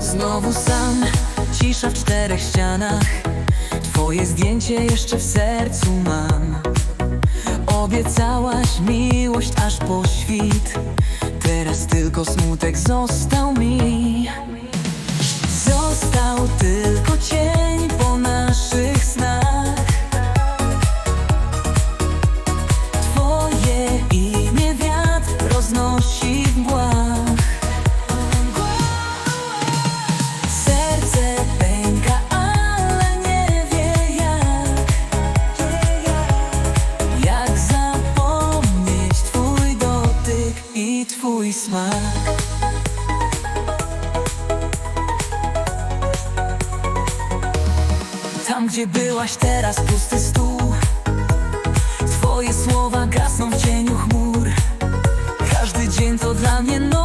Znowu sam, cisza w czterech ścianach. Twoje zdjęcie jeszcze w sercu mam. Obiecałaś miłość aż po świt. Teraz tylko smutek został mi. Roznosi w mgłach. Serce pęka, ale nie wie jak. Jak zapomnieć Twój dotyk i Twój smak? Tam gdzie byłaś teraz pusty stół. Twoje słowa gasną w cieniu chmur Плав'яно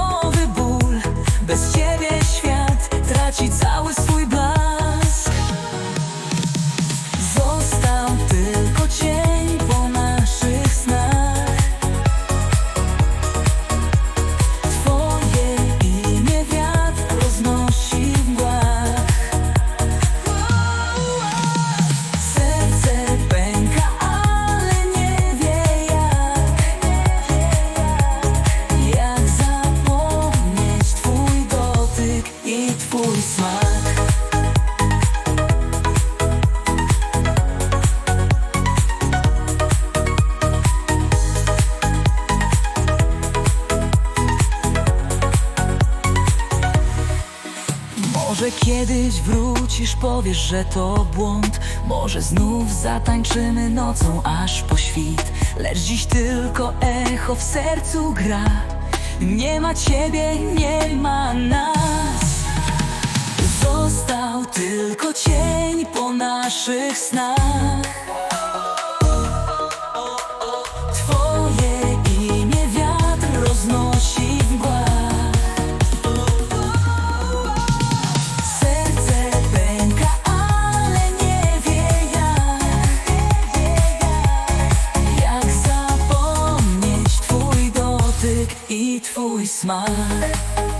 Może kiedyś wrócisz, powiesz, że to błąd. Może znów zatańczymy nocą aż po świt. Lecz dziś tylko echo w sercu gra. Nie ma ciebie, nie ma nas. Został tylko cień po naszych snach twój smak.